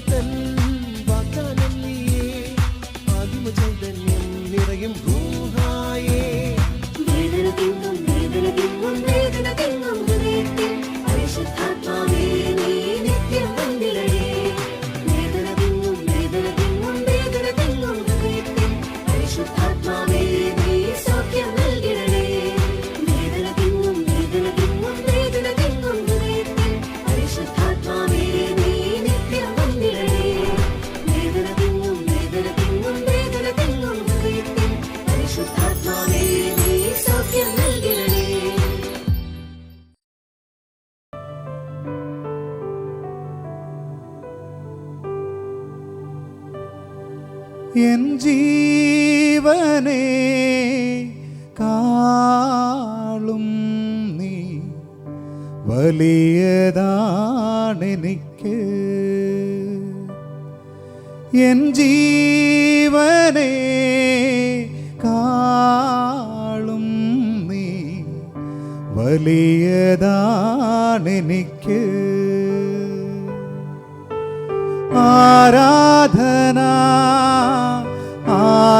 tình N ജീവനെ കാളും നീ. വലിയതാണെനിക്ക് N ജീവനെ കാളും നീ. വലിയതാണെനിക്ക് ആരാധന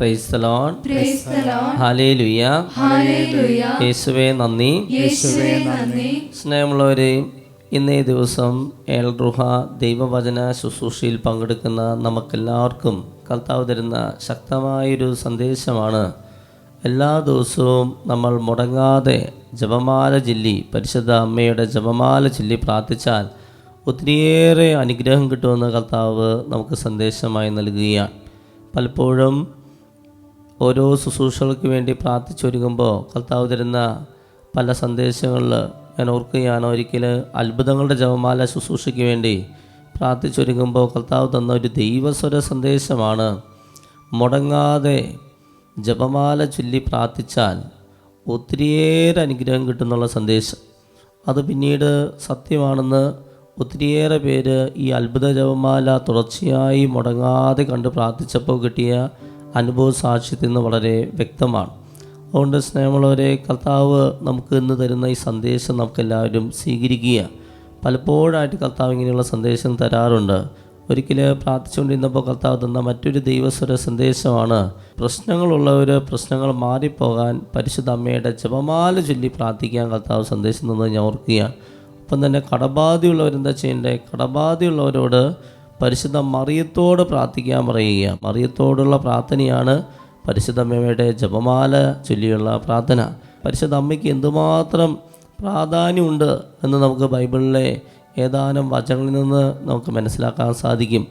പ്രൈസ് ദ ലോർഡ് Hallelujah. യേശുവേ നന്ദി. യേശുവേ നന്ദി. സ്നേഹമുള്ളവരെ ഇന്നേ ദിവസം ഏൽറുഹ ദൈവവചന ശുശ്രൂഷയിൽ പങ്കെടുക്കുന്ന നമുക്കെല്ലാവർക്കും കർത്താവ് തരുന്ന ശക്തമായൊരു സന്ദേശമാണ്. എല്ലാ ദിവസവും നമ്മൾ മുടങ്ങാതെ ജപമാല ചൊല്ലി പരിശുദ്ധ അമ്മയുടെ ജപമാല ചൊല്ലി പ്രാർത്ഥിച്ചാൽ ഒത്തിരിയേറെ അനുഗ്രഹം കിട്ടുമെന്ന് കർത്താവ് നമുക്ക് സന്ദേശമായി നൽകുകയാണ്. പലപ്പോഴും ഓരോ ശുശ്രൂഷകൾക്ക് വേണ്ടി പ്രാർത്ഥിച്ചൊരുങ്ങുമ്പോൾ കർത്താവ് തരുന്ന പല സന്ദേശങ്ങളിൽ ഞാൻ ഓർക്കുകയാണ് ഒരിക്കൽ അത്ഭുതങ്ങളുടെ ജപമാല ശുശ്രൂഷയ്ക്ക് വേണ്ടി പ്രാർത്ഥിച്ചൊരുങ്ങുമ്പോൾ കർത്താവ് തന്ന ഒരു ദൈവസ്വര സന്ദേശമാണ് മുടങ്ങാതെ ജപമാല ചൊല്ലി പ്രാർത്ഥിച്ചാൽ ഒത്തിരിയേറെ അനുഗ്രഹം കിട്ടുന്നുള്ള സന്ദേശം. അത് പിന്നീട് സത്യമാണെന്ന് ഒത്തിരിയേറെ പേര് ഈ അത്ഭുത ജപമാല തുടർച്ചയായി മുടങ്ങാതെ കണ്ട് പ്രാർത്ഥിച്ചപ്പോൾ കിട്ടിയ അനുഭവ സാക്ഷ്യത്തിൽ നിന്ന് വളരെ വ്യക്തമാണ്. അതുകൊണ്ട് സ്നേഹമുള്ളവരെ കർത്താവ് നമുക്ക് ഇന്ന് തരുന്ന ഈ സന്ദേശം നമുക്കെല്ലാവരും സ്വീകരിക്കുക പലപ്പോഴായിട്ട് കർത്താവ് ഇങ്ങനെയുള്ള സന്ദേശം തരാറുണ്ട്. ഒരിക്കൽ പ്രാർത്ഥിച്ചുകൊണ്ടിരുന്നപ്പോൾ കർത്താവ് തന്ന മറ്റൊരു ദൈവസ്വര സന്ദേശമാണ് പ്രശ്നങ്ങളുള്ളവർ പ്രശ്നങ്ങൾ മാറിപ്പോകാൻ പരിശുദ്ധ അമ്മയുടെ ജപമാല ചൊല്ലി പ്രാർത്ഥിക്കാൻ കർത്താവ് സന്ദേശം തന്നത് ഞാൻ ഓർക്കുകയാണ്. ഒപ്പം തന്നെ കടബാധയുള്ളവരെന്താ ചെയ്യേണ്ടത്? കടബാധയുള്ളവരോട് പരിശുദ്ധ മറിയത്തോട് പ്രാർത്ഥിക്കാൻ പറയുക. മറിയത്തോടുള്ള പ്രാർത്ഥനയാണ് പരിശുദ്ധ അമ്മയുടെ ജപമാല ചൊല്ലിയുള്ള പ്രാർത്ഥന. പരിശുദ്ധ അമ്മയ്ക്ക് എന്തുമാത്രം പ്രാധാന്യമുണ്ട് എന്ന് നമുക്ക് ബൈബിളിലെ ഏതാനും വചനങ്ങളിൽ നിന്ന് നമുക്ക് മനസ്സിലാക്കാൻ സാധിക്കും.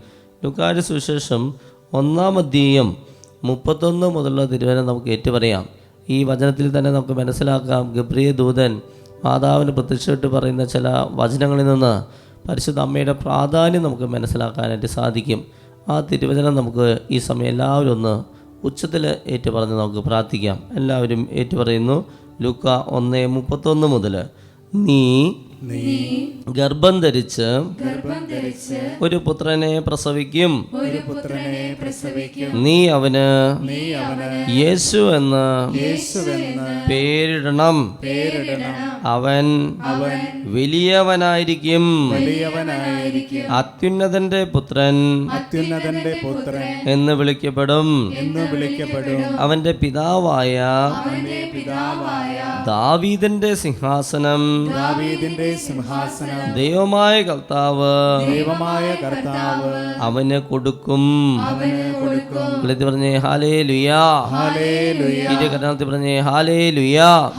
ലുക്കാരി സുവിശേഷം ഒന്നാം അധ്യയം മുപ്പത്തൊന്ന് മുതലുള്ള തിരുവനം നമുക്ക് ഏറ്റുപറയാം. ഈ വചനത്തിൽ തന്നെ നമുക്ക് മനസ്സിലാക്കാം ഗബ്രിയ ദൂതൻ മാതാവിന് പ്രത്യക്ഷപ്പെട്ട് പറയുന്ന ചില വചനങ്ങളിൽ നിന്ന് പരിശുദ്ധ അമ്മയുടെ പ്രാധാന്യം നമുക്ക് മനസ്സിലാക്കാനായിട്ട് സാധിക്കും. ആ തിരുവചനം നമുക്ക് ഈ സമയം എല്ലാവരും ഒന്ന് ഉച്ചത്തിൽ ഏറ്റുപറഞ്ഞ് നമുക്ക് പ്രാർത്ഥിക്കാം. എല്ലാവരും ഏറ്റുപറയുന്നു. ലുക്ക ഒന്ന് മുപ്പത്തൊന്ന് മുതൽ നീ ഗർഭം ധരിച്ച് ഗർഭം ധരിച്ച് ഒരു പുത്രനെ പ്രസവിക്കും. ഒരു പുത്രനെ പ്രസവിക്കും. നീ അവന് നീ അവന് യേശു എന്ന് പേരിടണം. പേരിടണം. അവൻ വലിയവനായിരിക്കും. വലിയവനായിരിക്കും. അത്യുന്നതന്റെ പുത്രൻ അത്യുന്നതന്റെ പുത്രൻ എന്ന് വിളിക്കപ്പെടും. എന്ന് വിളിക്കപ്പെടും. അവന്റെ പിതാവായ അവന്റെ പിതാവായ ദാവീദിന്റെ സിംഹാസനം. ദാവീദിന്റെ സിംഹാസനം. ദൈവമായ കർത്താവ്. ദൈവമായ കർത്താവ്. അവന് കൊടുക്കും. വിളിച്ചു പറഞ്ഞേ ഹാലേ ലുയാ ഇരുകരണത്തിൽ പറഞ്ഞേ ഹാലേ ലുയാ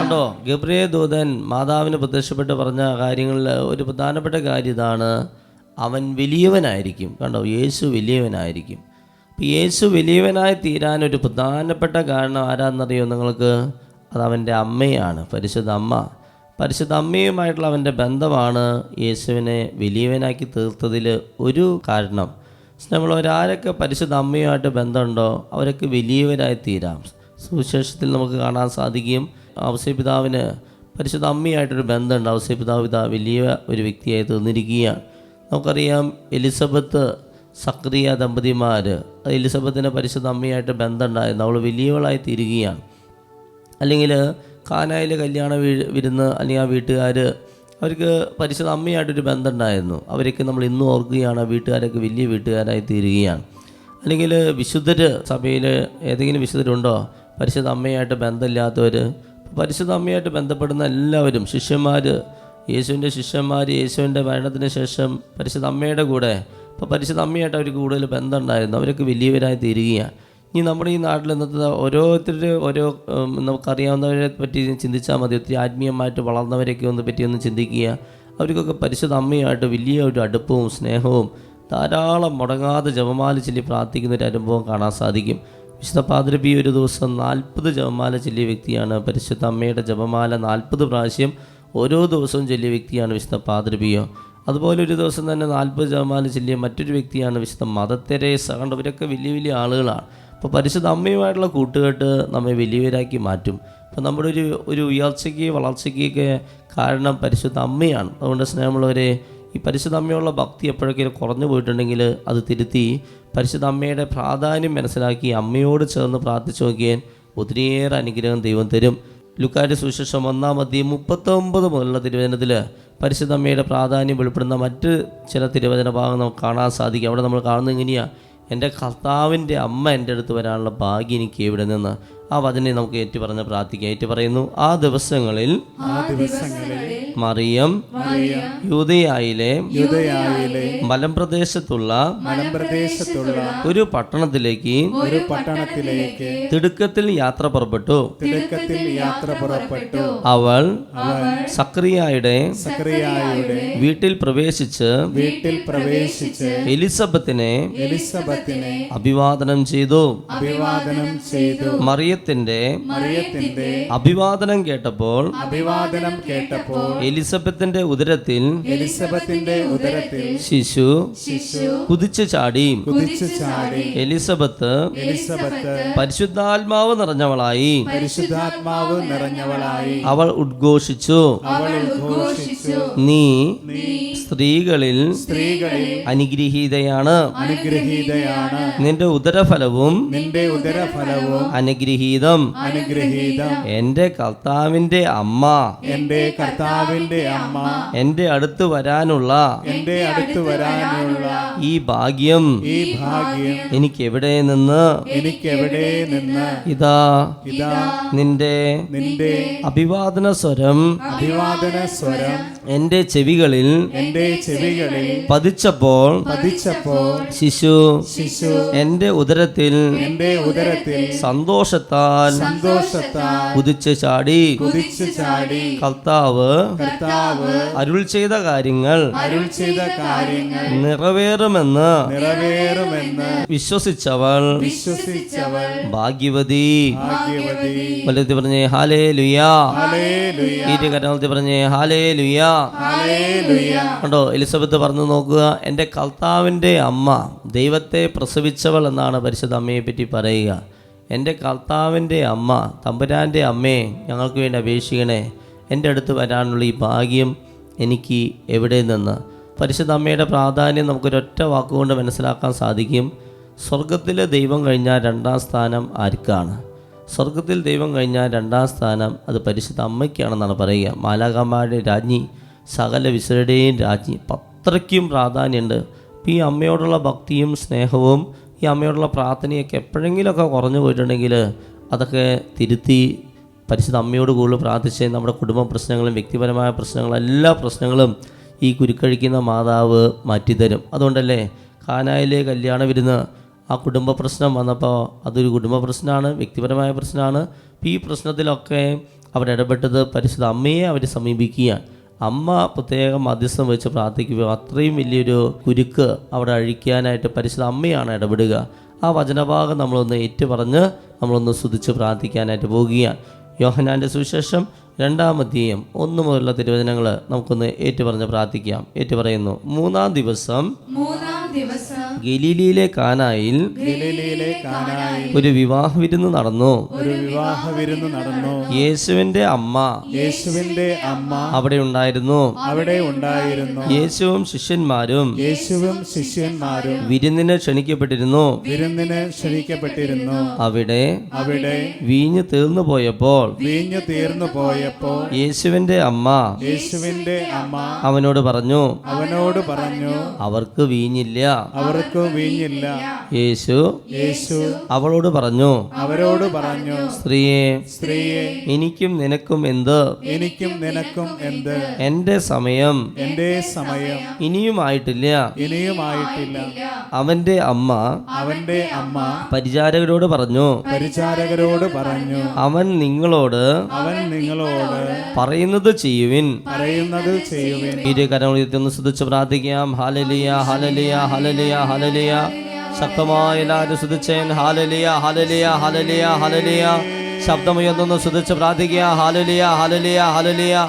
കണ്ടോ? ഗബ്രിയ ദൂതൻ മാതാവിന് പ്രത്യക്ഷപ്പെട്ട് പറഞ്ഞ കാര്യങ്ങളിൽ ഒരു പ്രധാനപ്പെട്ട കാര്യം ഇതാണ്. അവൻ വലിയവനായിരിക്കും. കണ്ടോ? യേശു വലിയവനായിരിക്കും. യേശു വലിയവനായി തീരാൻ ഒരു പ്രധാനപ്പെട്ട കാരണം ആരാന്നറിയോ നിങ്ങൾക്ക്? അത് അവന്റെ അമ്മയാണ്. പരിശുദ്ധ അമ്മ. പരിശുദ്ധ അമ്മയുമായിട്ടുള്ള അവന്റെ ബന്ധമാണ് യേശുവിനെ വലിയവനാക്കി തീർത്തതിൽ ഒരു കാരണം. നമ്മൾ ഒരാരൊക്കെ പരിശുദ്ധ അമ്മയുമായിട്ട് ബന്ധമുണ്ടോ? അവരൊക്കെ വലിയവരായി തീരാം. സുവിശേഷത്തിൽ നമുക്ക് കാണാൻ സാധിക്കും. അവസ്യപിതാവിന് പരിശുദ്ധ അമ്മയായിട്ടൊരു ബന്ധമുണ്ട്. അവസ്യപിതാവ് ഇതാ വലിയ ഒരു വ്യക്തിയായി തീർന്നിരിക്കുകയാണ്. നമുക്കറിയാം എലിസബത്ത് സക്രിയ ദമ്പതിമാർ എലിസബത്തിന്റെ പരിശുദ്ധ അമ്മയായിട്ട് ബന്ധമുണ്ടായിരുന്നു. അവൾ വലിയവളായി തീരുകയാണ്. അല്ലെങ്കിൽ കാനായിൽ കല്യാണ വിരുന്ന് അല്ലെങ്കിൽ ആ വീട്ടുകാർ അവർക്ക് പരിശുദ്ധ അമ്മയായിട്ടൊരു ബന്ധമുണ്ടായിരുന്നു. അവരൊക്കെ നമ്മൾ ഇന്നും ഓർക്കുകയാണ് വീട്ടുകാരൊക്കെ വലിയ വീട്ടുകാരായി തീരുകയാണ്. അല്ലെങ്കിൽ വിശുദ്ധർ സഭയിൽ ഏതെങ്കിലും വിശുദ്ധരുണ്ടോ? പരിശുദ്ധ അമ്മയായിട്ട് ബന്ധമില്ലാത്തവർ പരിശുദ്ധ അമ്മയായിട്ട് ബന്ധപ്പെടുന്ന എല്ലാവരും ശിഷ്യന്മാർ യേശുവിന്റെ ശിഷ്യന്മാർ യേശുവിന്റെ മരണത്തിന് ശേഷം പരിശുദ്ധ അമ്മയുടെ കൂടെ. ഇപ്പോൾ പരിശുദ്ധ അമ്മയായിട്ട് അവർക്ക് കൂടുതൽ ബന്ധമുണ്ടായിരുന്നു. അവരൊക്കെ വലിയവരായി തീരുകയാണ്. ഇനി നമ്മുടെ ഈ നാട്ടിൽ ഇന്നത്തെ ഓരോരുത്തരുടെ ഓരോ നമുക്കറിയാവുന്നവരെ പറ്റി ചിന്തിച്ചാൽ മതി. ഒത്തിരി ആത്മീയമായിട്ട് വളർന്നവരെയൊക്കെ ഒന്ന് പറ്റി ഒന്ന് ചിന്തിക്കുക. അവർക്കൊക്കെ പരിശുദ്ധ അമ്മയായിട്ട് വലിയ ഒരു അടുപ്പവും സ്നേഹവും ധാരാളം മുടങ്ങാതെ ജപമാല ചൊല്ലി പ്രാർത്ഥിക്കുന്ന ഒരു അനുഭവം കാണാൻ സാധിക്കും. വിശുദ്ധ പാതിരപ്പി ഒരു ദിവസം നാൽപ്പത് ജപമാല ചൊല്ലിയ വ്യക്തിയാണ് പരിശുദ്ധ അമ്മയുടെ ജപമാല നാൽപ്പത് പ്രാവശ്യം ഓരോ ദിവസവും ചൊല്ലിയ വ്യക്തിയാണ് വിശുദ്ധ പാതിരപ്പിയോ അതുപോലെ ഒരു ദിവസം തന്നെ നാൽപ്പത് ജപമാല ചൊല്ലിയ മറ്റൊരു വ്യക്തിയാണ് വിശുദ്ധ മതത്തെരേ തെരേസ ഇവരൊക്കെ വലിയ വലിയ ആളുകളാണ്. അപ്പോൾ പരിശുദ്ധ അമ്മയുമായിട്ടുള്ള കൂട്ടുകെട്ട് നമ്മെ വലിയവരാക്കി മാറ്റും. അപ്പോൾ നമ്മുടെ ഒരു ഒരു ഉയർച്ചയ്ക്ക് വളർച്ചയ്ക്കൊക്കെ കാരണം പരിശുദ്ധ അമ്മയാണ്. അതുകൊണ്ട് സ്നേഹമുള്ളവരെ ഈ പരിശുദ്ധ അമ്മയുള്ള ഭക്തി എപ്പോഴൊക്കെ കുറഞ്ഞു പോയിട്ടുണ്ടെങ്കിൽ അത് തിരുത്തി പരിശുദ്ധ അമ്മയുടെ പ്രാധാന്യം മനസ്സിലാക്കി അമ്മയോട് ചേർന്ന് പ്രാർത്ഥിച്ചു നോക്കിയാൽ ഒത്തിരിയേറെ അനുഗ്രഹം ദൈവം തരും. ലുക്കാരുടെ സുശേഷം ഒന്നാം അധ്യയം മുപ്പത്തൊമ്പത് മുതലുള്ള തിരുവചനത്തിൽ പരിശുദ്ധ അമ്മയുടെ പ്രാധാന്യം വെളിപ്പെടുന്ന മറ്റ് ചില തിരുവചന ഭാഗം നമുക്ക് കാണാൻ സാധിക്കും. അവിടെ നമ്മൾ കാണുന്നത് എങ്ങനെയാണ് എന്റെ കർത്താവിന്റെ അമ്മ എന്റെ അടുത്ത് വരാനുള്ള ഭാഗ്യം എനിക്ക് ഇവിടെ നിന്ന് ആ വചനെ നമുക്ക് ഏറ്റു പറഞ്ഞ് പ്രാർത്ഥിക്കാം ഏറ്റു പറയുന്നു ആ ദിവസങ്ങളിൽ മറിയം യൂതയായിലെ മലമ്പ്രദേശത്തുള്ള മലംപ്രദേശത്തുള്ള ഒരു പട്ടണത്തിലേക്ക് ഒരു പട്ടണത്തിലേക്ക് തിടുക്കത്തിൽ യാത്ര പുറപ്പെട്ടു. തിടുക്കത്തിൽ യാത്ര പുറപ്പെട്ടു. അവൾ സക്രിയായുടെ സക്രിയായുടെ വീട്ടിൽ പ്രവേശിച്ച് വീട്ടിൽ പ്രവേശിച്ച് എലിസബത്തിനെ എലിസബത്തിനെ അഭിവാദനം ചെയ്തു. അഭിവാദനം ചെയ്തു. മറിയത്തിന്റെ മറിയത്തിന്റെ അഭിവാദനം കേട്ടപ്പോൾ അഭിവാദനം കേട്ടപ്പോൾ എലിസബത്തിന്റെ ഉദരത്തിൽ എലിസബത്തിന്റെ ഉദരത്തിൽ ശിശു ശിശു കുതിച്ചു ചാടി. കുതിച്ചു ചാടി. എലിസബത്ത് എലിസബത്ത് പരിശുദ്ധാത്മാവ് നിറഞ്ഞവളായി. പരിശുദ്ധാത്മാവ് നിറഞ്ഞവളായി. അവൾ ഉദ്ഘോഷിച്ചു. അവൾ ഉദ്ഘോഷിച്ചു. നീ സ്ത്രീകളിൽ സ്ത്രീകളിൽ അനുഗ്രഹീതയാണ്. അനുഗ്രഹീതയാണ്. നിന്റെ ഉദരഫലവും നിന്റെ ഉദരഫലവും അനുഗ്രഹീതം അനുഗ്രഹീതം. അനുഗ്രഹീതം. എന്റെ കർത്താവിന്റെ അമ്മ. എന്റെ കർത്താവിന്റെ അമ്മ. എന്റെ അടുത്ത് വരാനുള്ള. എന്റെ അടുത്ത് വരാനുള്ള ഈ ഭാഗ്യം. ഈ ഭാഗ്യം എനിക്ക് എവിടെ നിന്ന്? എനിക്ക് എവിടെ നിന്ന്? ഇതാ ഇതാ നിന്റെ നിന്റെ അഭിവാദന സ്വരം. അഭിവാദന സ്വരം. എന്റെ ചെവികളിൽ എന്റെ ചെവികളിൽ പതിച്ചപ്പോൾ പതിച്ചപ്പോൾ ശിശു ശിശു എന്റെ ഉദരത്തിൽ എന്റെ ഉദരത്തിൽ സന്തോഷത്താൽ സന്തോഷത്താൽ കുതിച്ചു ചാടി കുതിച്ചു ചാടി കർത്താവ് കർത്താവ് അരുൾ ചെയ്ത കാര്യങ്ങൾ അരുൾ ചെയ്ത കാര്യങ്ങൾ നിറവേറുമെന്ന് നിറവേറുമെന്ന് വിശ്വസിച്ചവൾ വിശ്വസിച്ചവൾ ഭാഗ്യവതി. ഭാഗ്യവതി. വല്ലത്തി പറഞ്ഞേ ഹാലേ ലുയാ ഈറ്റ് കരണത്തിൽ പറഞ്ഞേ ഹാലേ ലുയാ കണ്ടോ എലിസബത്ത് പറഞ്ഞു നോക്കുക എന്റെ കർത്താവിന്റെ അമ്മ ദൈവത്തെ പ്രസവിച്ചവൾ എന്നാണ് പരിശുദ്ധ അമ്മയെ പറ്റി പറയുക. എന്റെ കർത്താവിന്റെ അമ്മ തമ്പുരാന്റെ അമ്മയെ ഞങ്ങൾക്ക് വേണ്ടി അപേക്ഷിക്കണേ. എന്റെ അടുത്ത് വരാനുള്ള ഈ ഭാഗ്യം എനിക്ക് എവിടെ നിന്ന്? പരിശുദ്ധ അമ്മയുടെ പ്രാധാന്യം നമുക്കൊരൊറ്റ വാക്കുകൊണ്ട് മനസ്സിലാക്കാൻ സാധിക്കും. സ്വർഗത്തിലെ ദൈവം കഴിഞ്ഞാൽ രണ്ടാം സ്ഥാനം ആർക്കാണ്? സ്വർഗത്തിൽ ദൈവം കഴിഞ്ഞാൽ രണ്ടാം സ്ഥാനം അത് പരിശുദ്ധ അമ്മയ്ക്കാണെന്നാണ് പറയുക. മാലാകന്മാരുടെ രാജ്ഞി സകല വിശരുടെയും രാജ്ഞി. അത്രയ്ക്കും പ്രാധാന്യമുണ്ട്. അപ്പം ഈ അമ്മയോടുള്ള ഭക്തിയും സ്നേഹവും ഈ അമ്മയോടുള്ള പ്രാർത്ഥനയൊക്കെ എപ്പോഴെങ്കിലുമൊക്കെ കുറഞ്ഞു പോയിട്ടുണ്ടെങ്കിൽ അതൊക്കെ തിരുത്തി പരിശുദ്ധ അമ്മയോട് കൂടുതൽ പ്രാർത്ഥിച്ച് നമ്മുടെ കുടുംബ പ്രശ്നങ്ങളും വ്യക്തിപരമായ പ്രശ്നങ്ങളും എല്ലാ പ്രശ്നങ്ങളും ഈ കുരുക്കഴിക്കുന്ന മാതാവ് മാറ്റിത്തരും. അതുകൊണ്ടല്ലേ കാനായിലെ കല്യാണ വിരുന്ന് ആ കുടുംബ പ്രശ്നം വന്നപ്പോൾ അതൊരു കുടുംബ പ്രശ്നമാണ് വ്യക്തിപരമായ പ്രശ്നമാണ്. ഈ പ്രശ്നത്തിലൊക്കെ അവരിടപെട്ടത് പരിശുദ്ധ അമ്മയെ അവർ സമീപിക്കുകയാണ്. അമ്മ പ്രത്യേകം മധ്യസ്ഥം വെച്ച് പ്രാർത്ഥിക്കുകയോ അത്രയും വലിയൊരു കുരുക്ക് അവിടെ അഴിക്കാനായിട്ട് പരിശുദ്ധ അമ്മയാണ് ഇടപെടുക. ആ വചനഭാഗം നമ്മളൊന്ന് ഏറ്റുപറഞ്ഞ് നമ്മളൊന്ന് സ്തുതിച്ച് പ്രാർത്ഥിക്കാനായിട്ട് പോവുകയാണ് യോഹനാന്റെ സുവിശേഷം രണ്ടാമധ്യം ഒന്ന് മുതലുള്ള തിരുവചനങ്ങൾ നമുക്കൊന്ന് ഏറ്റുപറഞ്ഞ് പ്രാർത്ഥിക്കാം. ഏറ്റുപറയുന്നു. മൂന്നാം ദിവസം ഗലീലിയിലെ കാനായിൽ ഒരു വിവാഹ വിരുന്ന് നടന്നു. ഒരു വിവാഹ വിരുന്ന് നടന്നു. യേശുവിന്റെ അമ്മ യേശുവിന്റെ അമ്മ അവിടെ ഉണ്ടായിരുന്നു. അവിടെ ഉണ്ടായിരുന്നു. യേശുവും ശിഷ്യന്മാരും യേശുവും ശിഷ്യന്മാരും വിരുന്നിന് ക്ഷണിക്കപ്പെട്ടിരുന്നു. വിരുന്നിന് ക്ഷണിക്കപ്പെട്ടിരുന്നു. അവിടെ അവിടെ വീഞ്ഞു തീർന്നു പോയപ്പോൾ വീഞ്ഞു തീർന്നു പോയ ആയപ്പോൾ യേശുവിന്റെ അമ്മ യേശുവിന്റെ അമ്മ അവനോട് പറഞ്ഞു അവനോട് പറഞ്ഞു അവർക്ക് വീഞ്ഞില്ല. അവർക്ക് വീഞ്ഞില്ല. യേശു യേശു അവളോട് പറഞ്ഞു അവരോട് പറഞ്ഞു സ്ത്രീയെ സ്ത്രീയെ എനിക്കും നിനക്കും എന്ത്? എനിക്കും നിനക്കും എന്ത്? എന്റെ സമയം എന്റെ സമയം ഇനിയും ആയിട്ടില്ല ഇനിയും ആയിട്ടില്ല അവന്റെ അമ്മ അവന്റെ അമ്മ പരിചാരകരോട് പറഞ്ഞു പരിചാരകരോട് പറഞ്ഞു അവൻ നിങ്ങളോട് അവൻ നിങ്ങളോട് പറയുന്നത് ചെയ്യുവിൻ. പറയുന്നത് ചെയ്യുവിൻ. ഇരു കരങ്ങളിരുന്ന് ശ്രദ്ധിച്ച് പ്രാർത്ഥിക്കാം. ഹലലിയ ഹലലിയ ഹലലിയ ഹലലിയ ശക്തമായ എല്ലാവരും ശ്രദ്ധിച്ചേൻ ഹാലലിയ ഹലലിയ ഹലലിയ ഹലലിയ ശബ്ദമുയർന്നൊന്ന് ശ്രദ്ധിച്ച് പ്രാർത്ഥിക്കുക. ഹാലലിയ ഹലലിയ ഹലലിയ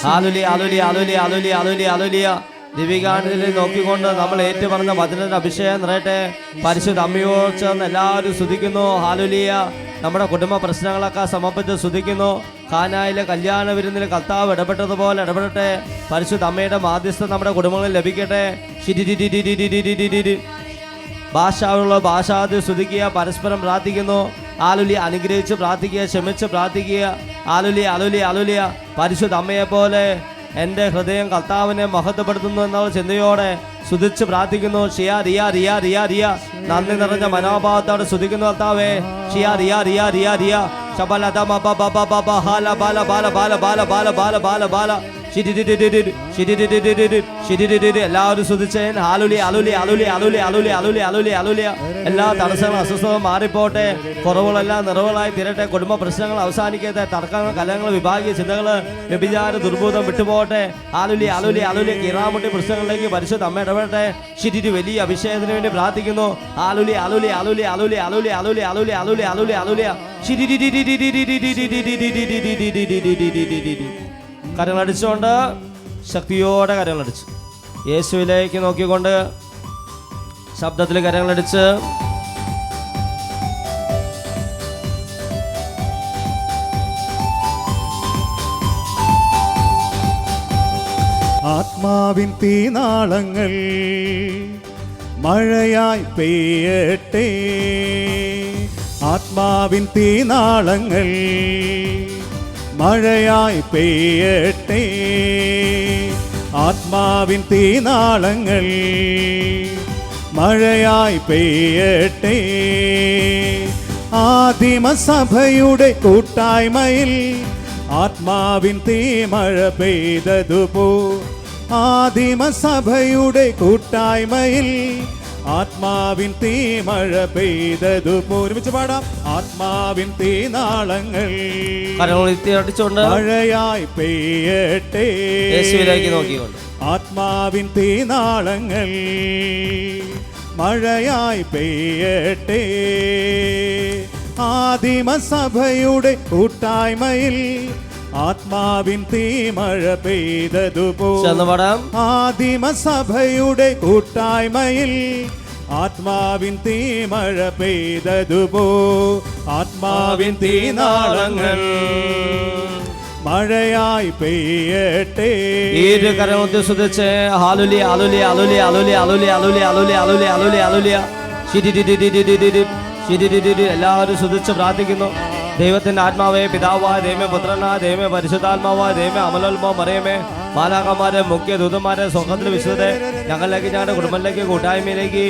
ഹാലുലി ഹാലുലി ഹാലുലി ഹാലുലി ഹാലുലി അലുലിയ ദിവ്യകാണിതയിൽ നോക്കിക്കൊണ്ട് നമ്മൾ ഏറ്റുപറഞ്ഞ പറഞ്ഞ അഭിഷേകം നിറയട്ടെ. പരിശുദ്ധ അമ്മയോട് ചേർന്ന് എല്ലാവരും സ്തുതിക്കുന്നു. ഹാലുലിയ. നമ്മുടെ കുടുംബ പ്രശ്നങ്ങളൊക്കെ സമർപ്പിച്ച് സ്തുതിക്കുന്നു. ഖാനായിലെ കല്യാണ വിരുന്നിൽ കർത്താവ് ഇടപെട്ടതുപോലെ ഇടപെടട്ടെ. പരിശുദ്ധ അമ്മയുടെ മാധ്യസ്ഥം നമ്മുടെ കുടുംബങ്ങളിൽ ലഭിക്കട്ടെ. ഭാഷയുള്ള ഭാഷാതി സ്തുതിക്കുക പരസ്പരം പ്രാർത്ഥിക്കുന്നു. ആലുലി അനുഗ്രഹിച്ച് പ്രാർത്ഥിക്കുക ക്ഷമിച്ച് പ്രാർത്ഥിക്കുക. ആലുലി അലുലി അലുലിയ പരിശുദ്ധ അമ്മയെ പോലെ എന്റെ ഹൃദയം കർത്താവിനെ മഹത്വപ്പെടുത്തുന്നു എന്നുള്ള ചിന്തയോടെ സ്തുതിച്ച് പ്രാർത്ഥിക്കുന്നു. ഷിയാ റിയ റിയ റിയ റിയ. നന്ദി നിറഞ്ഞ മനോഭാവത്തോടെ സ്തുതിക്കുന്നു കർത്താവേ. ഷിയാ റിയ റിയ റിയ റിയ. ശബല ബാല ബാല ബാല ബാല ബാല ബാല ബാല ബാല ബാല. എല്ലാവരും ശ്രദ്ധിച്ചേ ആലുലി അലുലി അലുലി അലുലി അലുലി അലുലി അലുലി അലുലിയ എല്ലാ തടസ്സവും അസ്വസ്ഥവും മാറിപ്പോട്ടെ കുറവുകളെല്ലാം നിറവുകളായി തീരട്ടെ കുടുംബ പ്രശ്നങ്ങൾ അവസാനിക്കട്ടെ തർക്കങ്ങൾ കലങ്ങൾ വിഭാഗീയ ചിന്തകൾ വ്യഭിചാര ദുർബോധം വിട്ടുപോകട്ടെ ആലുലി അലുലി അലുലി കീറാമുട്ടി പ്രശ്നങ്ങളിലേക്ക് പരിശുദ്ധ അമ്മ ഇടപെടട്ടെ ശിരി വലിയ അഭിഷേകത്തിന് വേണ്ടി പ്രാർത്ഥിക്കുന്നു ആലുലി അലുലി അലുലി അലുലി അലുലി അലുലി അലുലി അലുലി അലുലി അലുലിയ ശിരി കരങ്ങളടിച്ചുകൊണ്ട് ശക്തിയോടെ കരങ്ങളടിച്ച് യേശുവിലേക്ക് നോക്കിക്കൊണ്ട് ശബ്ദത്തിൽ കരങ്ങളടിച്ച് ആത്മാവിൻ തീനാളങ്ങൾ മഴയായി പെയ്യട്ടെ. ആത്മാവിൻ തീനാളങ്ങൾ മഴയായി പെയ്യട്ടെ. ആത്മാവിൻ തീനാളങ്ങൾ മഴയായി പെയ്യട്ടെ. ആദിമസഭയുടെ കൂട്ടായ്മയിൽ ആത്മാവിൻ തീമഴ പെയ്തതുപോ. ആദിമസഭയുടെ കൂട്ടായ്മയിൽ ആത്മാവിൻ തീ മഴ പെയ്തതു ഒരുമിച്ച് പാടാം. ആത്മാവിൻ തീ നാളങ്ങൾ അടിച്ചുകൊണ്ട് മഴയായി പെയ്യട്ടെ. യേശുവിലേക്ക് നോക്കിക്കൊണ്ട്. ആത്മാവിൻ തീനാളങ്ങൾ മഴയായി പെയ്യട്ടെ. ആദിമസഭയുടെ കൂട്ടായ്മയിൽ ആത്മാവിൻ തീമഴ പെയ്തതുപോ ആദിമസഭയുടെ കൂട്ടായ്മയിൽ ആത്മാവിൻ തീമഴ പെയ്തതുപോ ആത്മാവിൻ തീനാളങ്ങൾ മഴയായി പെയ്യട്ടെ. ഈ കരമത്തെ ശ്രദ്ധിച്ച്. ഹാലുലി അലുലി അലുലി അലുലി അലുലി അലുലി അലുലി അലുലി അലുലി അലുലിയ ശരി. എല്ലാവരും ശ്രദ്ധിച്ച് പ്രാർത്ഥിക്കുന്നു. ദൈവത്തിന്റെ ആത്മാവേ പിതാവായ ദൈവമേ പുത്രനായ ദൈവമേ പരിശുദ്ധാത്മാവായ ദൈവമേ അമലോൽമോ മറിയമേ മാലാകന്മാരെ മുഖ്യ ദൂതന്മാരെ സ്വർഗത്തിൽ വിശുദ്ധ ഞങ്ങളിലേക്ക് ഞങ്ങളുടെ കുടുംബത്തിലേക്ക് കൂട്ടായ്മയിലേക്ക്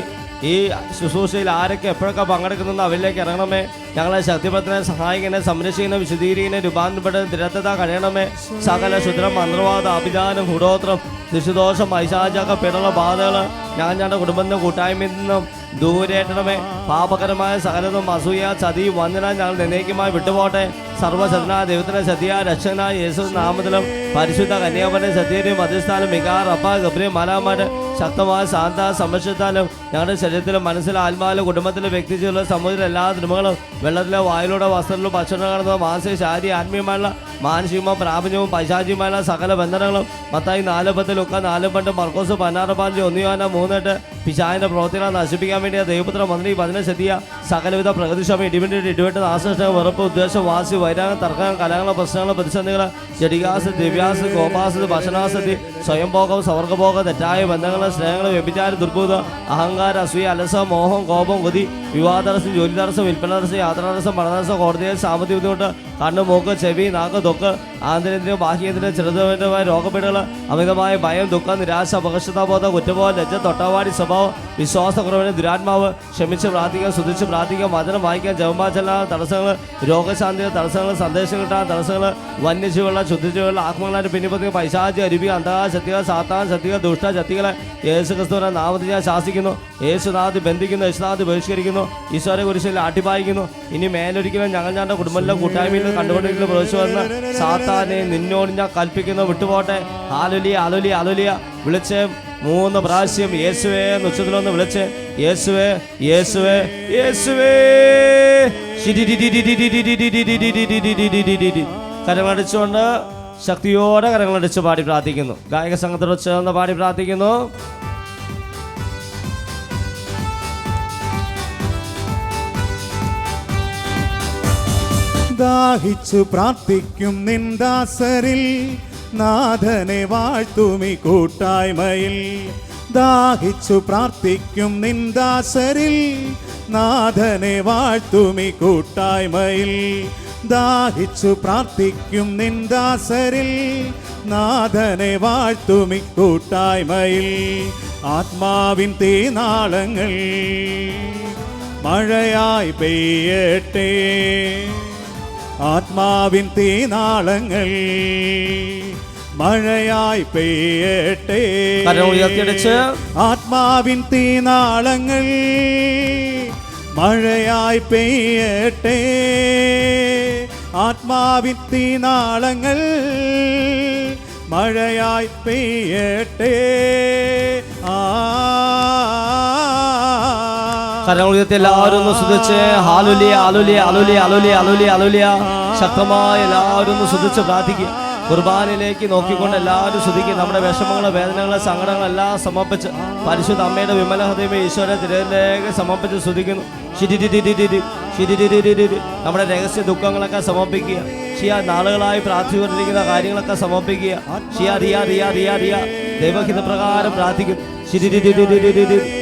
ഈ ശുശ്രൂഷയിൽ ആരൊക്കെ എപ്പോഴൊക്കെ പങ്കെടുക്കുന്നുണ്ടോ അവരിലേക്ക് ഇറങ്ങണമേ. ഞങ്ങളെ ശക്തിപത്രനെ സഹായിക്കണേ സംരക്ഷിക്കണേ വിശദീകരിക്കണേ രൂപാന്തരപ്പെട്ട് ദൃഢത കഴിയണമേ. സകല ശുദ്രം മന്ത്രവാദ അഭിദാനം ഹുടോത്രം ശിശുദോഷം ഐശാചക പിടള ബാധകൾ ഞാൻ ഞങ്ങളുടെ കുടുംബത്തിന്റെ കൂട്ടായ്മയിൽ നിന്നും ദൂരേറ്റണമേ. പാപകരമായ സകലതും അസൂയ ചതി വന്ദന ഞങ്ങൾ നിർണയിക്കുമായി വിട്ടുപോട്ടെ. സർവശതനായ ദൈവത്തിന് സത്യ രക്ഷകനായ യേശു നാമത്തിലും പരിശുദ്ധ കന്യാപന സത്യരും അധിസ്ഥാനം മികാർ അപ്പ ഗബ്രി മലാമാരുടെ ശക്തമായ ശാന്ത സംരക്ഷണത്താലും ഞങ്ങളുടെ ശരീരത്തിലും മനസ്സിലും ആത്മാവിലും കുടുംബത്തിലും വ്യക്തിജീവിതത്തിലും സമൂഹത്തിലെ എല്ലാ തിന്മകളും വെള്ളത്തിലെ വായിലൂടെ വസ്ത്രത്തിലും ഭക്ഷണം കാണുന്ന മാനസിക ശാരീരിക ആത്മീയമായുള്ള മാനസികവും പ്രാപഞ്ചവും പൈശാചികമായുള്ള സകല ബന്ധനങ്ങളും മത്തായി നാല് പത്ത് ലുക്ക നാല് പണ്ട് മർക്കോസ് പതിനാറ് പാഞ്ച് ഒന്നിയോന മൂന്നെട്ട് പിശാചിന്റെ പ്രവർത്തനം നശിപ്പിക്കാൻ വേണ്ടിയ ദൈവപുത്ര മന്ത്രി പതിനെ ശതിയ സകലവിധ പ്രകൃതിക്ഷമ ഇടിവിന്റെ ഇടിവെട്ട് നാശനഷ്ടങ്ങൾ വെറുപ്പ് ഉദ്ദേശം വാസി വൈരാഗം തർക്കങ്ങൾ കലഹങ്ങൾ പ്രശ്നങ്ങൾ പ്രതിസന്ധികൾ ജടികാസ ദിവ്യാസ കോപാസ ഭക്ഷണാസതി സ്വയംഭോഗം സവർഗഭോഗം തെറ്റായ ബന്ധങ്ങൾ സ്നേഹങ്ങൾ വ്യഭിചാര ദുർബോധ അഹങ്കാര അസൂയ അലസം മോഹം കോപം കൊതി വിവാഹ തടസ്സം ജോലി തടസ്സം വിൽപ്പന തടസ്സം യാത്രാ തടസ്സം പഠന തടസ്സം കോടതിയിൽ സാമ്പത്തിക ബുദ്ധിമുട്ട് കണ്ണ് മൂക്ക് ചെവി നാക്ക് തൊക്ക് ആന്തരേന്ദ്രിയ ബാഹ്യേന്ദ്രിയ ചെറുതമായ രോഗപീഠകൾ അമിതമായ ഭയം ദുഃഖം നിരാശ അപകർഷതാബോധം കുറ്റബോധം ലജ്ജ തൊട്ടാവാടി സ്വഭാവം വിശ്വാസക്കുറവിന് ദുരാത്മാവ് ക്ഷമിച്ച് പ്രാർത്ഥിക്കാൻ ശ്രദ്ധിച്ച് പ്രാർത്ഥിക്കാൻ വചനം വായിക്കാൻ ജവമാചല തടസ്സങ്ങൾ രോഗശാന്തി തടസ്സങ്ങൾ സന്ദേശം കിട്ടാൻ തടസ്സങ്ങൾ വന്യജീവികളുടെ ശുദ്ധിജീവികളുടെ ആത്മകളായിട്ട് പിന്നിപ്പത്തി പൈശാചി അരുവി അന്ധകാര ശക്തികൾ സാത്താൻ ശക്തികൾ ദുഷ്ട ശക്തികളെ യേശു ക്രിസ്തുവിനെ നാമത്തിൽ ഞാൻ ശാസിക്കുന്നു. യേശുനാഥ് ബന്ധിക്കുന്നു യേശുനാഥ് ബഹിഷ്കരിക്കുന്നു ഈശ്വര കുരിശിൽ ആട്ടിപ്പായിക്കുന്നു ഇനി മേലൊരിക്കലും ഞങ്ങൾ ഞങ്ങളുടെ കുടുംബത്തിലും കൂട്ടായ്മയിലും കണ്ടുകൊണ്ടിരിക്കുന്ന സാത്താനെ നിന്നോട് ഞാൻ കൽപ്പിക്കുന്നു വിട്ടുപോട്ടെ ആലുലിയ ആലുലിയ ആലുലിയ വിളിച്ച് മൂന്ന് പ്രാവശ്യം യേശുവേ എന്ന് ഉച്ചത്തിലൊന്ന് വിളിച്ച് യേശുവേ യേശുവേ യേശുവേ കരങ്ങളടിച്ചുകൊണ്ട് ശക്തിയോടെ കരങ്ങളടിച്ച് പാടി പ്രാർത്ഥിക്കുന്നു ഗായക സംഘത്തോട് ചേർന്ന് പാടി പ്രാർത്ഥിക്കുന്നു ദാഹിച്ചു പ്രാർത്ഥിക്കും നിന്ദാസരിൽ നാഥനെ വാഴ്ത്തുമി കൂട്ടായ്മയിൽ. ദാഹിച്ചു പ്രാർത്ഥിക്കും നിന്ദാസരിൽ നാഥനെ വാഴ്ത്തുമി കൂട്ടായ്മയിൽ. ദാഹിച്ചു പ്രാർത്ഥിക്കും നിന്ദാസരിൽ നാഥനെ വാഴ്ത്തുമി കൂട്ടായ്മയിൽ. ആത്മാവിൻ തീനാളങ്ങൾ മഴയായി പെയ്യട്ടെ. ആത്മാവിൻ തീനാളങ്ങൾ മഴയായി പെയ്യട്ടെ. ഉയർത്തിയടിച്ച് ആത്മാവിൻ തീനാളങ്ങൾ മഴയായി പെയ്യട്ടെ. ആത്മാവിൻ തീനാളങ്ങൾ മഴയായി പെയ്യട്ടെ. ആ കരങ്ങൾ എല്ലാവരും ഒന്ന് ശ്രദ്ധിച്ച് ഹാലുലിയ ആലുലിയ ആലുലിയ ആലുലിയ ആലുലിയ ആലുലിയ ശക്തമായ എല്ലാവരും ഒന്ന് ശ്രദ്ധിച്ച് പ്രാർത്ഥിക്കുക കുർബാനയിലേക്ക് നോക്കിക്കൊണ്ട് എല്ലാവരും ശ്രദ്ധിക്കുക നമ്മുടെ വിഷമങ്ങളെ വേദനകളെ സങ്കടങ്ങളെല്ലാം സമർപ്പിച്ച് പരിശുദ്ധ അമ്മയുടെ വിമല ഹൃദയം ഈശ്വര തിരയിലേക്ക് സമർപ്പിച്ച് ശ്രദ്ധിക്കുന്നു. നമ്മുടെ രഹസ്യ ദുഃഖങ്ങളൊക്കെ സമർപ്പിക്കുക ഷിയ നാളുകളായി പ്രാർത്ഥിച്ചുകൊണ്ടിരിക്കുന്ന കാര്യങ്ങളൊക്കെ സമർപ്പിക്കുക ഷിയ റിയ റിയ റിയ റിയ ദൈവഹിത പ്രകാരം പ്രാർത്ഥിക്കും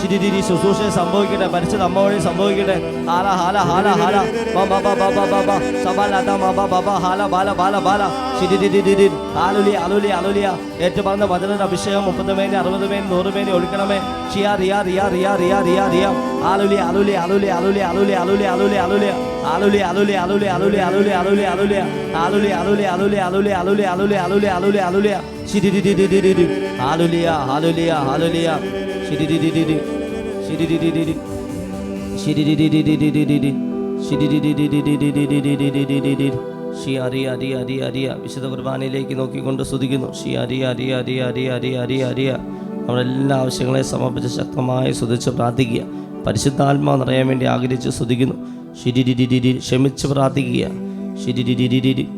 ശിരിരിരി ശുശ്രൂഷ സംഭവിക്കട്ടെ പരിശുദ്ധ അമ്മ സംഭവിക്കട്ടെ ഹാല ഹാല ഹാല ഹാല ബ ബ ബ ബ ബ ബ ബ സബലത മ ബ ബ ബ ഹാല ബാല ബാല ബാല ശിരിരി ആലുലി ആലുലി ആലുലിയ ഏറ്റുപറഞ്ഞ വചനയുടെ അഭിഷേകം മുപ്പത് മേനി അറുപത് മേനി ഷിയാ റിയാ റിയാ റിയാ റിയാ റിയാ റിയാ ആലുലി അലുലി അലുലി അലുലി അലുലി അലുലി അലുലി ആലുലി അലുലി അലുലി അലുലി അലുലി അലുലി ആലുലി ആലുലി അലുലി അലുലി അലുലി അലുലി അലുലി അലുലി അലുലി ശിരിരിരിരിരിരി ആലുലിയ ആലുലിയ ആലുലിയ വിശുദ്ധ കുർബാനയിലേക്ക് നോക്കിക്കൊണ്ട് സ്തുതിക്കുന്നു. ഷി അറിയ അറിയ നമ്മുടെ എല്ലാ ആവശ്യങ്ങളെ സമർപ്പിച്ച് ശക്തമായി സ്തുതിച്ച് പ്രാർത്ഥിക്കുക. പരിശുദ്ധാത്മാവ് നിറയാൻ വേണ്ടി ആഗ്രഹിച്ച് സ്തുതിക്കുന്നു. ശിരിരിരിരിരി ക്ഷമിച്ച് പ്രാർത്ഥിക്കുക. ശിരിരിരിരിരി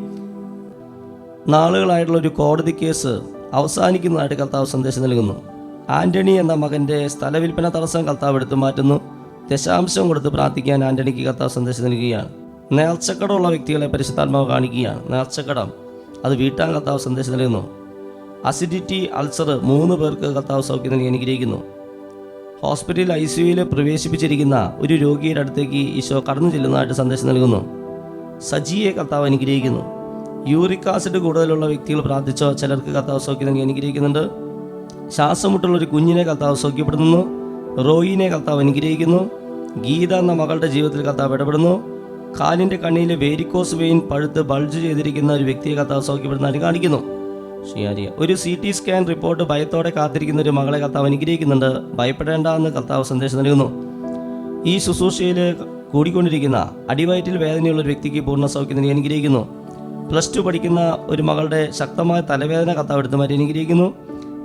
നാളുകളായിട്ടുള്ള ഒരു കോടതി കേസ് അവസാനിക്കുന്നതായിട്ട് കർത്താവ് സന്ദേശം നൽകുന്നു. ആന്റണി എന്ന മകന്റെ സ്ഥലവിൽപ്പന തടസ്സം കർത്താവ് എടുത്തു മാറ്റുന്നു. ദശാംശം കൊടുത്ത് പ്രാർത്ഥിക്കാൻ ആന്റണിക്ക് കർത്താവ് സന്ദേശം നൽകുകയാണ്. നേർച്ചക്കടമുള്ള വ്യക്തികളെ പരിശുദ്ധാത്മാവ് കാണിക്കുകയാണ്. നേർച്ചക്കടം. അത് വീട്ടാൻ കർത്താവ് സന്ദേശം നൽകുന്നു. അസിഡിറ്റി അൾസർ മൂന്ന് പേർക്ക് കർത്താവ് സൗഖ്യം നൽകി അനുഗ്രഹിക്കുന്നു. ഹോസ്പിറ്റലിൽ ഐ സിയുയിൽ പ്രവേശിപ്പിച്ചിരിക്കുന്ന ഒരു രോഗിയുടെ അടുത്തേക്ക് ഈശോ കടന്നു ചെല്ലുന്നതായിട്ട് സന്ദേശം നൽകുന്നു. സജിയെ കർത്താവ് അനുഗ്രഹിക്കുന്നു. യൂറിക് ആസിഡ് കൂടുതലുള്ള വ്യക്തികൾ പ്രാർത്ഥിച്ചോ ചിലർക്ക് കർത്താവ് സൗഖ്യം നൽകി അനുഗ്രഹിക്കുന്നുണ്ട്. ശ്വാസമുട്ടുള്ള ഒരു കുഞ്ഞിനെ കർത്താവ് സൗഖ്യപ്പെടുത്തുന്നു. റോയിനെ കർത്താവ് അനുഗ്രഹിക്കുന്നു. ഗീത എന്ന മകളുടെ ജീവിതത്തിൽ കർത്താവ് ഇടപെടുന്നു. കാലിന്റെ കണ്ണിയിലെ വേരിക്കോസ് വെയിൻ പഴുത്ത് ബൾജ് ചെയ്തിരിക്കുന്ന ഒരു വ്യക്തിയെ കർത്താവ് സൗഖ്യപ്പെടുന്നതായിട്ട് കാണിക്കുന്നു. ശരിയാ ഒരു സി ടി സ്കാൻ റിപ്പോർട്ട് ഭയത്തോടെ കാത്തിരിക്കുന്ന ഒരു മകളെ കർത്താവ് അനുഗ്രഹിക്കുന്നുണ്ട്. ഭയപ്പെടേണ്ട എന്ന് കർത്താവ് സന്ദേശം നൽകുന്നു. ഈ ശുശ്രൂഷയിൽ കൂടിക്കൊണ്ടിരിക്കുന്ന അടിവയറ്റിൽ വേദനയുള്ള ഒരു വ്യക്തിക്ക് പൂർണ സൗഖ്യം നൽകി അനുഗ്രഹിക്കുന്നു. പ്ലസ് ടു പഠിക്കുന്ന ഒരു മകളുടെ ശക്തമായ തലവേദന കർത്താവ് എടുത്ത് മാറ്റി അനുഗ്രഹിക്കുന്നു.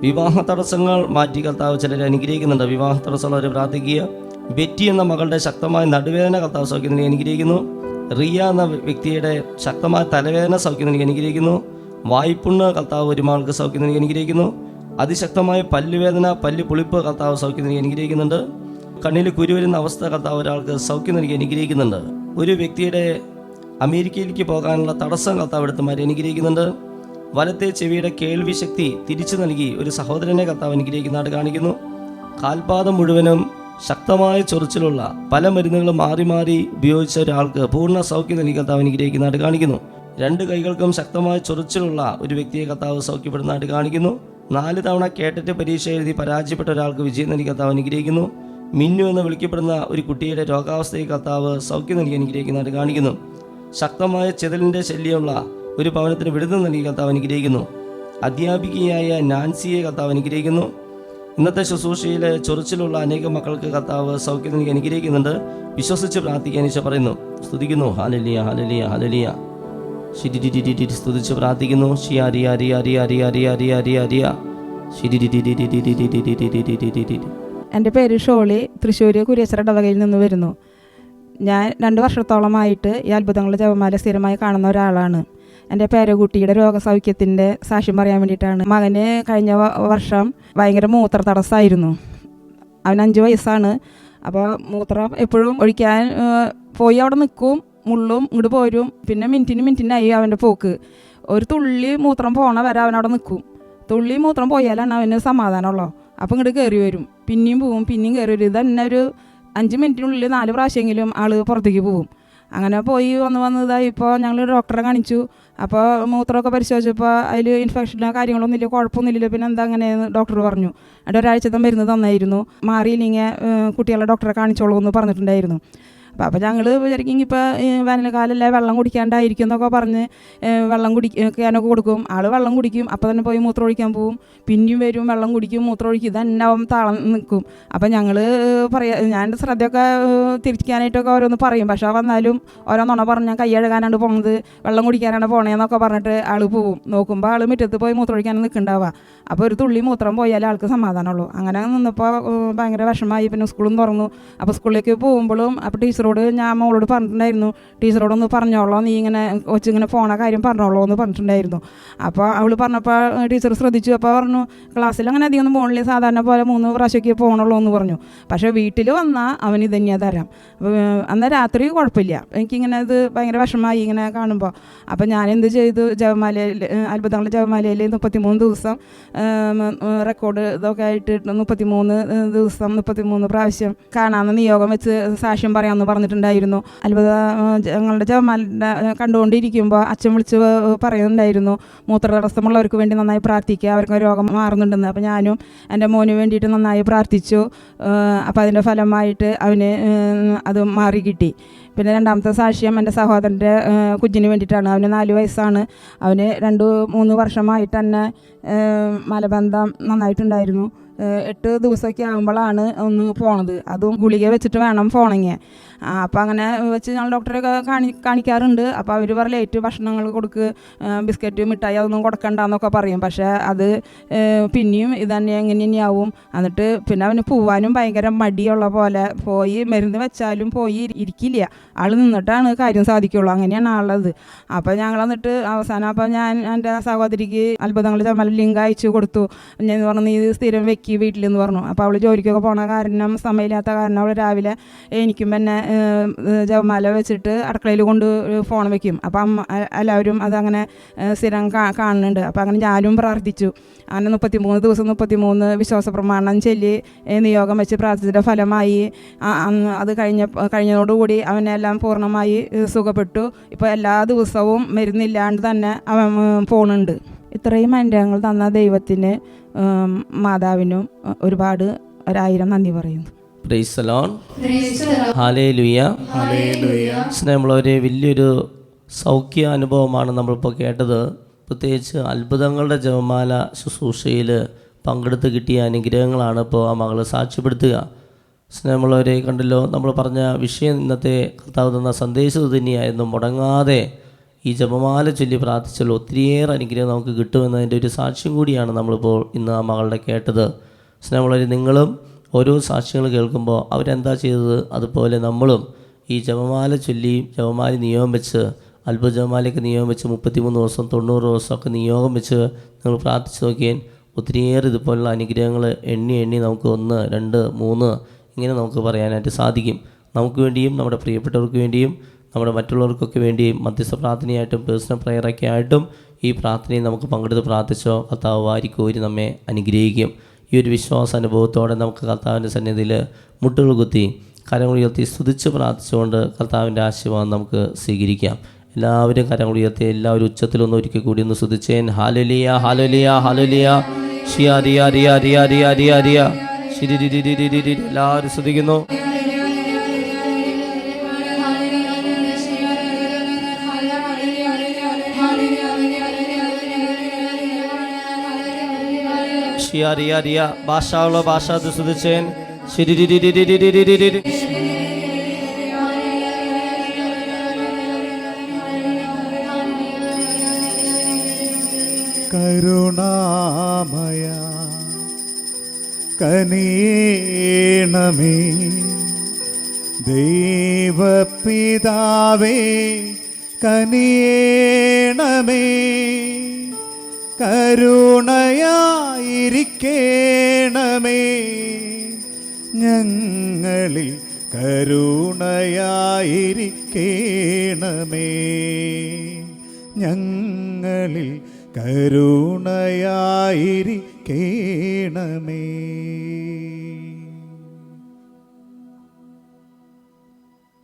വിവാഹ തടസ്സങ്ങൾ മാറ്റി കർത്താവ് ചിലരെ അനുഗ്രഹിക്കുന്നുണ്ട്. വിവാഹ തടസ്സമുള്ളവർ പ്രാർത്ഥിക്കുക ബെറ്റി എന്ന മകളുടെ ശക്തമായ നടുവേദന കർത്താവ് സൗഖ്യം നൽകി അനുഗ്രഹിക്കുന്നു. റിയ എന്ന വ്യക്തിയുടെ ശക്തമായ തലവേദന സൗഖ്യം നൽകി അനുഗ്രഹിക്കുന്നു. വായ്പുണ്ണ് കർത്താവ് ഒരുമാൾക്ക് സൗഖ്യത്തിന് അനുഗ്രഹിക്കുന്നു. അതിശക്തമായ പല്ലുവേദന പല്ല് പുളിപ്പ് കർത്താവ് സൗഖ്യം നൽകി അനുഗ്രഹിക്കുന്നുണ്ട്. കണ്ണിൽ കുരു വരുന്ന അവസ്ഥ കർത്താവ് ഒരാൾക്ക് സൗഖ്യം നൽകി അനുഗ്രഹിക്കുന്നുണ്ട്. ഒരു വ്യക്തിയുടെ അമേരിക്കയിലേക്ക് പോകാനുള്ള തടസ്സം കർത്താവ് എടുത്ത് മാറ്റി അനുഗ്രഹിക്കുന്നുണ്ട്. വലത്തെ ചെവിയുടെ കേൾവി ശക്തി തിരിച്ചു നൽകി ഒരു സഹോദരനെ കർത്താവ് അനുഗ്രഹിക്കുന്നതായിട്ട് കാണിക്കുന്നു. കാൽപാദം മുഴുവനും ശക്തമായ ചൊറിച്ചിലുള്ള പല മരുന്നുകളും മാറി മാറി ഉപയോഗിച്ച ഒരാൾക്ക് പൂർണ സൗഖ്യം നൽകി കർത്താവ് അനുഗ്രഹിക്കുന്നതായിട്ട് കാണിക്കുന്നു. രണ്ട് കൈകൾക്കും ശക്തമായ ചൊറിച്ചിലുള്ള ഒരു വ്യക്തിയെ കർത്താവ് സൗഖ്യപ്പെടുന്നതായിട്ട് കാണിക്കുന്നു. നാല് തവണ കേട്ടിട്ട് പരീക്ഷ എഴുതി പരാജയപ്പെട്ട ഒരാൾക്ക് വിജയം നൽകി കർത്താവ് അനുഗ്രഹിക്കുന്നു. മിന്നു എന്ന് വിളിക്കപ്പെടുന്ന ഒരു കുട്ടിയുടെ രോഗാവസ്ഥയെ കർത്താവ് സൗഖ്യം നൽകി അനുഗ്രഹിക്കുന്നതായിട്ട് കാണിക്കുന്നു. ശക്തമായ ചെതലിന്റെ ശല്യമുള്ള ഒരു ഭവനത്തിന് വിടുതൽ നൽകി കർത്താവ് അനുഗ്രഹിക്കുന്നു അധ്യാപികയായ നാൻസിയെ കർത്താവ് അനുഗ്രഹിക്കുന്നു ഇന്നത്തെ ശുശ്രൂഷയിലെ ചൊറിച്ചിലുള്ള അനേക മക്കൾക്ക് കർത്താവ് സൗഖ്യം നൽകി അനുഗ്രഹിക്കുന്നുണ്ട് വിശ്വസിച്ച് പ്രാർത്ഥിക്കാൻ ഈശോ പറയുന്നു സ്തുതിക്കുന്നു ഹാലലിയ ഹാലലിയ ഹാലലിയ സ്തുതിച്ച് പ്രാർത്ഥിക്കുന്നു ഷിയ റിയ റിയ റിയ റിയ റിയ റിയ റിയ റിയ എന്റെ പേര് ഷോളി തൃശ്ശൂർ കുരിയശ്വര ഇടവകയിൽ നിന്ന് വരുന്നു ഞാൻ രണ്ട് വർഷത്തോളമായിട്ട് ഈ അത്ഭുതങ്ങളുടെ ജപമാല സ്ഥിരമായി കാണുന്ന ഒരാളാണ് എന്റെ പേരക്കുട്ടിയുടെ രോഗസൗഖ്യത്തിന്റെ സാക്ഷ്യം പറയാൻ വേണ്ടിയിട്ടാണ്. മകന് കഴിഞ്ഞ വർഷം ഭയങ്കര മൂത്ര തടസ്സമായിരുന്നു അവൻ അഞ്ച് വയസ്സാണ്. അപ്പോൾ മൂത്രം എപ്പോഴും ഒഴിക്കാൻ പോയി അവിടെ നിൽക്കും. മുള്ളും ഇങ്ങോട്ട് പോരും. പിന്നെ മിനിറ്റിന് മിനിറ്റിനായി അവന്റെ പോക്ക്. ഒരു തുള്ളി മൂത്രം പോണ വരെ അവനവിടെ നിൽക്കും. തുള്ളി മൂത്രം പോയാലാണ് അവന് സമാധാനമുള്ളൂ. അപ്പം ഇങ്ങോട്ട് കയറി വരും. പിന്നെയും പോവും പിന്നെയും കയറി വരും. ഇതന്നെ ഒരു അഞ്ച് മിനിറ്റിനുള്ളിൽ നാല് പ്രാവശ്യമെങ്കിലും ആൾ പുറത്തേക്ക് പോവും. അങ്ങനെ പോയി വന്ന് വന്ന് ഇതായി. ഇപ്പോൾ ഞങ്ങൾ ഡോക്ടറെ കാണിച്ചു. അപ്പോൾ മൂത്രമൊക്കെ പരിശോധിച്ചപ്പോൾ അതിൽ ഇൻഫെക്ഷനോ കാര്യങ്ങളൊന്നും ഇല്ല കുഴപ്പമൊന്നുമില്ല. പിന്നെ എന്താ അങ്ങനെയെന്ന് ഡോക്ടർ പറഞ്ഞു. എന്നിട്ട് ഒരാഴ്ചത്തെ മരുന്ന് തന്നായിരുന്നു. മാറിയില്ലെങ്കിൽ കുട്ടികളെ ഡോക്ടറെ കാണിച്ചോളൂ എന്ന് പറഞ്ഞിട്ടുണ്ടായിരുന്നു. അപ്പോൾ അപ്പം ഞങ്ങൾ വിചാരിക്കും ഇപ്പോൾ വേനൽക്കാലല്ലേ വെള്ളം കുടിക്കാണ്ടായിരിക്കും എന്നൊക്കെ പറഞ്ഞ് വെള്ളം കുടിക്കാനൊക്കെ കൊടുക്കും. ആൾ വെള്ളം കുടിക്കും അപ്പോൾ തന്നെ പോയി മൂത്രം ഒഴിക്കാൻ പോവും. പിന്നെയും വരും വെള്ളം കുടിക്കും മൂത്രം ഒഴിക്കും ഇതന്നെ അവൻ താളം നിൽക്കും അപ്പം ഞങ്ങൾ പറയാ ഞാൻ എന്റെ ശ്രദ്ധയൊക്കെ തിരിക്കാനായിട്ടൊക്കെ ഓരോന്ന് പറയും. പക്ഷേ വന്നാലും ഓരോ നുണ പറഞ്ഞ് ഞാൻ കൈയഴുകാനാണ് പോണത്. വെള്ളം കുടിക്കാനാണ് പോണേന്നൊക്കെ പറഞ്ഞിട്ട് ആൾ പോവും. നോക്കുമ്പോൾ ആൾ മുറ്റത്ത് പോയി മൂത്രം ഒഴിക്കാനും നിൽക്കണ്ടാവുക അപ്പോൾ ഒരു തുള്ളി മൂത്രം പോയാലേ ആൾക്ക് സമാധാനമുള്ളൂ. അങ്ങനെ നിന്നപ്പോൾ ഭയങ്കര വിഷമമായി. പിന്നെ സ്കൂളും തുറന്നു. അപ്പോൾ സ്കൂളിലേക്ക് പോകുമ്പോഴും അപ്പോൾ ടീച്ചറോട് ഞാൻ മോളോട് പറഞ്ഞിട്ടുണ്ടായിരുന്നു. ടീച്ചറോടൊന്ന് പറഞ്ഞോളോ നീ ഇങ്ങനെ കൊച്ചിങ്ങനെ പോണ കാര്യം പറഞ്ഞോളോ എന്ന് പറഞ്ഞിട്ടുണ്ടായിരുന്നു. അപ്പോൾ അവൾ പറഞ്ഞപ്പോൾ ടീച്ചർ ശ്രദ്ധിച്ചു. അപ്പോൾ പറഞ്ഞു ക്ലാസ്സിൽ അങ്ങനെ അധികം ഒന്നും പോകണില്ല സാധാരണ പോലെ മൂന്ന് പ്രാവശ്യമൊക്കെ പോകണുള്ളൂ എന്ന് പറഞ്ഞു. പക്ഷേ വീട്ടിൽ വന്നാൽ അവൻ ഇത് തന്നെയാണ് തരാം. അന്ന് രാത്രി കുഴപ്പമില്ല. എനിക്കിങ്ങനെ ഇത് ഭയങ്കര വിഷമമായി ഇങ്ങനെ കാണുമ്പോൾ അപ്പോൾ ഞാൻ എന്ത് ചെയ്തു? ജവമാലയിൽ അത്ഭുതങ്ങളുടെ ജവമാലയിൽ മുപ്പത്തിമൂന്ന് ദിവസം റെക്കോർഡ് ഇതൊക്കെ ആയിട്ട് മുപ്പത്തിമൂന്ന് ദിവസം മുപ്പത്തിമൂന്ന് പ്രാവശ്യം കാണാമെന്ന് നിയോഗം വെച്ച് സാക്ഷ്യം പറയാമെന്ന് പറഞ്ഞിട്ടുണ്ടായിരുന്നു. അത്ഭുത ഞങ്ങളുടെ ജപമാല കണ്ടുകൊണ്ടിരിക്കുമ്പോൾ അച്ഛൻ വിളിച്ച് പറയുന്നുണ്ടായിരുന്നു മൂത്ര തടസ്സമുള്ളവർക്ക് വേണ്ടി നന്നായി പ്രാർത്ഥിക്കുക അവർക്ക് രോഗം മാറുന്നുണ്ടെന്ന്. അപ്പോൾ ഞാനും എന്റെ മോന് വേണ്ടിയിട്ട് നന്നായി പ്രാർത്ഥിച്ചു. അപ്പോൾ അതിന്റെ ഫലമായിട്ട് അവന് അത് മാറി കിട്ടി. പിന്നെ രണ്ടാമത്തെ സാക്ഷ്യം എന്റെ സഹോദരന്റെ കുഞ്ഞിന് വേണ്ടിയിട്ടാണ്. അവന് നാല് വയസ്സാണ്. അവന് രണ്ട് മൂന്ന് വർഷമായിട്ട് തന്നെ മലബന്ധം നന്നായിട്ടുണ്ടായിരുന്നു. എട്ട് ദിവസമൊക്കെ ആകുമ്പോഴാണ് ഒന്ന് പോണത്. അതും ഗുളിക വെച്ചിട്ട് വേണം പോണെങ്കിൽ അപ്പോൾ അങ്ങനെ വെച്ച് ഞങ്ങൾ ഡോക്ടറെ കാണി കാണിക്കാറുണ്ട്. അപ്പോൾ അവർ പറയും ലേറ്റ് ഭക്ഷണങ്ങൾ കൊടുക്ക്. ബിസ്ക്കറ്റ് മിഠായി അതൊന്നും കൊടുക്കണ്ടെന്നൊക്കെ പറയും. പക്ഷേ അത് പിന്നെയും ഇതന്നെ എങ്ങനെ തന്നെയാവും എന്നിട്ട് പിന്നെ അവന് പോവാനും ഭയങ്കര മടിയുള്ള പോലെ പോയി മരുന്ന് വെച്ചാലും പോയി ഇരിക്കില്ല. ആൾ നിന്നിട്ടാണ് കാര്യം സാധിക്കുള്ളൂ. അങ്ങനെയാണ് ആളുള്ളത്. അപ്പോൾ ഞങ്ങൾ എന്നിട്ട് അവസാനം അപ്പോൾ ഞാൻ എന്റെ സഹോദരിക്ക് അത്ഭുതങ്ങൾ ചമ്മൽ ലിങ്ക് അയച്ചു കൊടുത്തു. ഞാൻ പറഞ്ഞു നീ സ്ഥിരം വെക്കി വീട്ടിലെന്ന് പറഞ്ഞു. അപ്പോൾ അവൾ ജോലിക്കൊക്കെ പോണ കാരണം സമയമില്ലാത്ത കാരണം അവൾ രാവിലെ എനിക്കും പിന്നെ ജപമാല വെച്ചിട്ട് അടുക്കളയിൽ കൊണ്ട് ഫോൺ വെക്കും. അപ്പം അമ്മ എല്ലാവരും അതങ്ങനെ സ്ഥിരം കാണുന്നുണ്ട്. അപ്പോൾ അങ്ങനെ ഞാനും പ്രാർത്ഥിച്ചു. അങ്ങനെ മുപ്പത്തിമൂന്ന് ദിവസം മുപ്പത്തിമൂന്ന് വിശ്വാസ പ്രമാണം ചൊല്ലി നിയോഗം വെച്ച് പ്രാർത്ഥിച്ചിട്ട് ഫലമായി അത് കഴിഞ്ഞ കഴിഞ്ഞതോടുകൂടി അവനെല്ലാം പൂർണമായി സുഖപ്പെട്ടു. ഇപ്പോൾ എല്ലാ ദിവസവും മരുന്നില്ലാണ്ട് തന്നെ അവൻ ഏഹ്, പോണുണ്ട്. ഇത്രയും അനുഗ്രഹങ്ങൾ തന്ന ദൈവത്തിന് മാതാവിനും ഒരുപാട് ഒരായിരം നന്ദി പറയുന്നു. സ്നേഹമുള്ളവരെ വലിയൊരു സൗഖ്യ അനുഭവമാണ് നമ്മളിപ്പോൾ കേട്ടത്. പ്രത്യേകിച്ച് അത്ഭുതങ്ങളുടെ ജപമാല ശുശ്രൂഷയിൽ പങ്കെടുത്ത് കിട്ടിയ അനുഗ്രഹങ്ങളാണ് ഇപ്പോൾ ആ മകൾ സാക്ഷ്യപ്പെടുത്തുക. സ്നേഹമുള്ളവരെ കണ്ടല്ലോ നമ്മൾ പറഞ്ഞ വിഷയം ഇന്നത്തെ കർത്താവ് തന്ന സന്ദേശം തന്നെയായിരുന്നു. മുടങ്ങാതെ ഈ ജപമാല ചൊല്ലി പ്രാർത്ഥിച്ചാൽ ഒത്തിരിയേറെ അനുഗ്രഹം നമുക്ക് കിട്ടുമെന്നതിന്റെ ഒരു സാക്ഷ്യം കൂടിയാണ് നമ്മളിപ്പോൾ ഇന്ന് ആ മകളുടെ കേട്ടത്. സ്നേഹമുള്ളവർ നിങ്ങളും ഓരോ സാക്ഷ്യങ്ങൾ കേൾക്കുമ്പോൾ അവരെന്താ ചെയ്തത്? അതുപോലെ നമ്മളും ഈ ജപമാല ചൊല്ലി ജപമാല നിയോഗം വെച്ച് അത്ഭുത ജപമാലയ്ക്ക് നിയോഗം വെച്ച് മുപ്പത്തിമൂന്ന് ദിവസം തൊണ്ണൂറ് ദിവസമൊക്കെ നിയോഗം വെച്ച് നിങ്ങൾ പ്രാർത്ഥിച്ച് നോക്കിയാൽ ഒത്തിരിയേറെ ഇതുപോലുള്ള അനുഗ്രഹങ്ങൾ എണ്ണി എണ്ണി നമുക്ക് ഒന്ന് രണ്ട് മൂന്ന് ഇങ്ങനെ നമുക്ക് പറയാനായിട്ട് സാധിക്കും. നമുക്ക് വേണ്ടിയും നമ്മുടെ പ്രിയപ്പെട്ടവർക്ക് വേണ്ടിയും നമ്മുടെ മറ്റുള്ളവർക്കൊക്കെ വേണ്ടി മധ്യസ്ഥ പ്രാർത്ഥനയായിട്ടും പേഴ്സണൽ പ്രയറൊക്കെ ആയിട്ടും ഈ പ്രാർത്ഥനയിൽ നമുക്ക് പങ്കെടുത്ത് പ്രാർത്ഥിച്ചോ കർത്താവ് വാരിക്കോരി നമ്മെ അനുഗ്രഹിക്കും. ഈ ഒരു വിശ്വാസ അനുഭവത്തോടെ നമുക്ക് കർത്താവിന്റെ സന്നിധിയിൽ മുട്ടുകൾ കുത്തി കരങ്ങൾ ഉയർത്തി സ്തുതിച്ച് പ്രാർത്ഥിച്ചുകൊണ്ട് കർത്താവിന്റെ ആശീർവാദം നമുക്ക് സ്വീകരിക്കാം. എല്ലാവരും കരങ്ങൾ ഉയർത്തി എല്ലാവരും ഉച്ചത്തിലൊന്ന് ഒരിക്കൽ കൂടി ഒന്ന് സ്തുതിച്ചേൻ. ഹാലലിയ ഹാലലിയ ഹാലലിയ ഷിയ റിയ റിയ റിയ റിയ റിയ റിയ. എല്ലാവരും സ്തുതിക്കുന്നു. ഷിയ റിയ റിയ ഭാഷയുള്ള ഭാഷ അത് സ്തുതിച്ചേൻ ശരി രി രി രി രി രി രി രി രി രി. കരുണാമയ കനീണമേ ദൈവപിതാവേ കനിയേണമേ കരുണയായിരിക്കേണമേ. ഞങ്ങളിൽ കരുണയായിരിക്കേണമേ. ഞങ്ങളിൽ കരുണയായിരിക്കേണമേ.